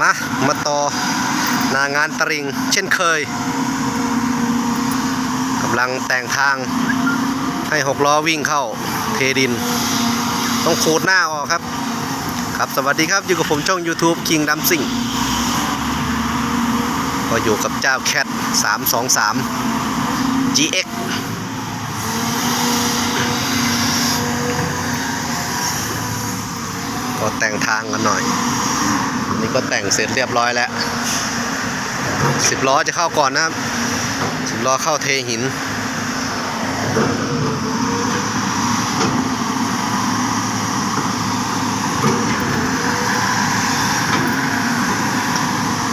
มามาต่อหนางานตริงเช่นเคยกำลังแต่งทางให้หกล้อวิ่งเข้าเทดิน ต้องขูดหน้าออกครับ ครับสวัสดีครับอยู่กับผมช่อง YouTube King d a m s i n g ก็อยู่กับเจ้าแคท323 GX ก็แต่งทางกันหน่อย นี่ก็แต่งเสร็จเรียบร้อยแล้วสิบล้อจะเข้าก่อนนะครับสิบล้อเข้าเทหิน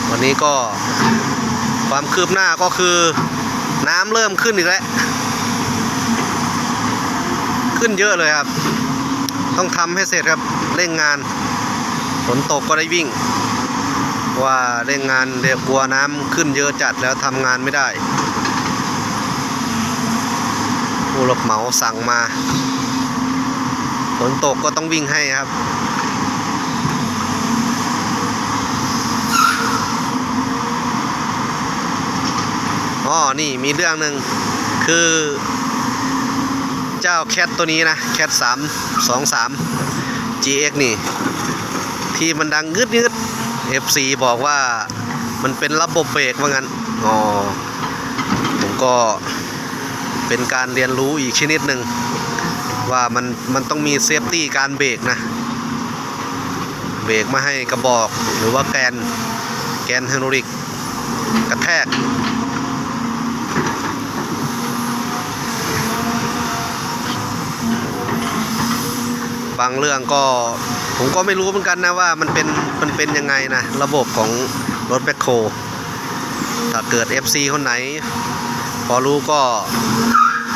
วันนี้ก็ความคืบหน้าก็คือน้ำเริ่มขึ้นอีกแล้วขึ้นเยอะเลยครับ ต้องทำให้เสร็จครับเร่งงาน นตกก็ได้วิ่ง ว่าเร่งงานเดี๋ยวกลัวน้ำขึ้นเยอะจัดแล้วทำงานไม่ได้ ผู้รับเหมาสั่งมาฝนตกก็ต้องวิ่งให้ครับอ๋อนี่มีเรื่องหนึ่งคือเจ้าแคทตัวนี้นะแคทสามสองสาม GX นี่ ที่มันดังงึดงึด FC บอกว่ามันเป็นระบบเบรกว่างั้น อ๋อ ผมก็เป็นการเรียนรู้อีกชนิดหนึ่งว่ามันมันต้องมีเซฟตี้การเบรกนะ เบรกไม่ให้กระบอกหรือว่าแกนแกนไฮดรอลิกกระแทกบางเรื่องก็ ผมก็ไม่รู้เหมือนกันนะว่ามันเป็นมันเป็นยังไงนะระบบของรถแบคโคถ้าเกิด FC คนไหน พอรู้ก็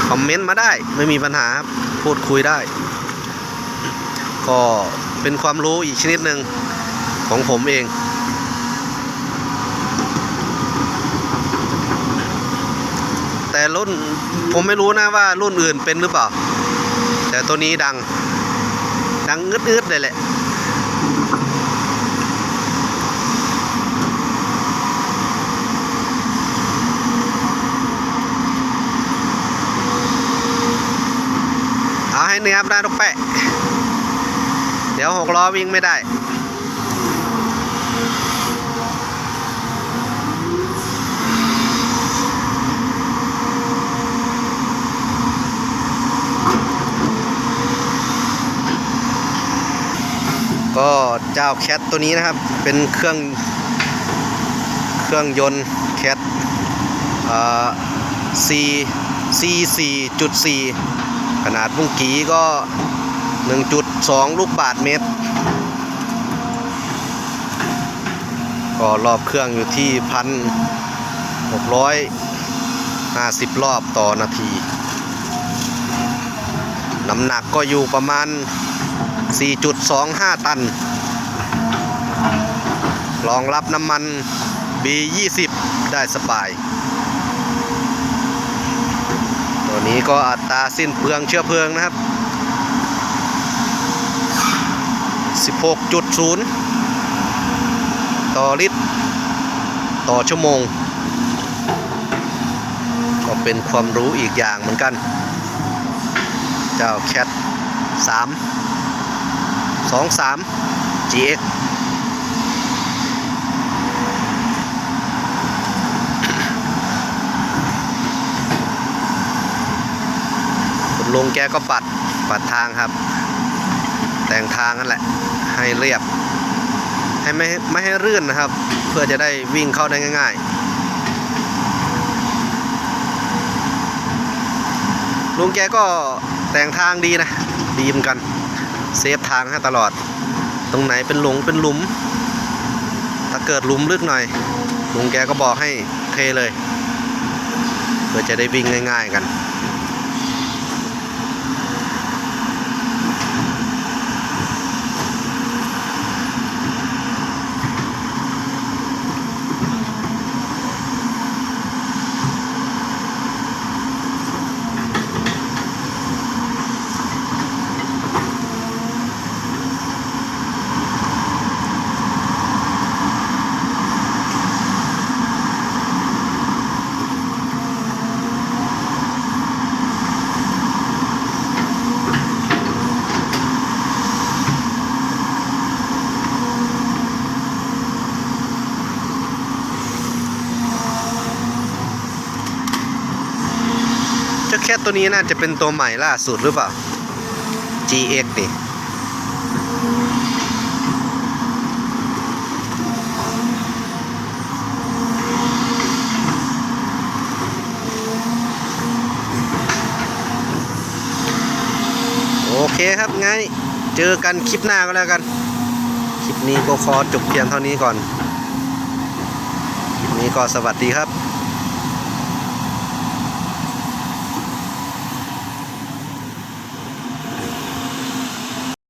คอมเมนต์มาได้ไม่มีปัญหาพูดคุยได้ ก็เป็นความรู้อีกชนิดหนึ่งของผมเองแต่รุ่นผมไม่รู้นะว่ารุ่นอื่นเป็นหรือเปล่า แต่ตัวนี้ดัง ดังงึดๆเลยแหละเอาให้เนื้อครับได้ทุกแปะ เดี๋ยวหกล้อวิ่งไม่ได้ ก็เจ้าแคทตัวนี้นะครับ เป็นเครื่องเครื่องยนต์แคทอ่า C C 4.4 ขนาดบุ้งกีก็ 1.2 ลูกบาทเมตร ก็รอบเครื่องอยู่ที่พันหกร้อยห้าสิบรอบต่อนาที น้ำหนักก็อยู่ประมาณ 4.25 ตัน รองรับน้ำมัน B20 ได้สบาย ตัวนี้ก็อัตราสิ้นเปลืองเชื้อเพลิงนะครับ 16.0 ต่อลิตร ต่อชั่วโมง ก็เป็นความรู้อีกอย่างเหมือนกัน เจ้าแคท3 23 GX คุณลุงแกก็ปัดปัดทางครับ แต่งทางนั่นแหละ ให้เรียบ ให้ไม่ไม่ให้รื่นนะครับ เพื่อจะได้วิ่งเข้าได้ง่ายๆลุงแกก็แต่งทางดีนะ ดีเหมือนกัน เซฟทางให้ตลอด ตรงไหนเป็นหลงเป็นหลุม ถ้าเกิดหลุมลึกหน่อยลุงแกก็บอกให้เทเลย เพื่อจะได้วิ่งง่าย ๆ กัน แค่ตัวนี้น่าจะเป็นตัวใหม่ล่าสุดหรือเปล่า GX นี่โอเคครับไงเจอกันคลิปหน้าก็แล้วกัน คลิปนี้ก็ขอจบเพียงเท่านี้ก่อน คลิปนี้ก็สวัสดีครับ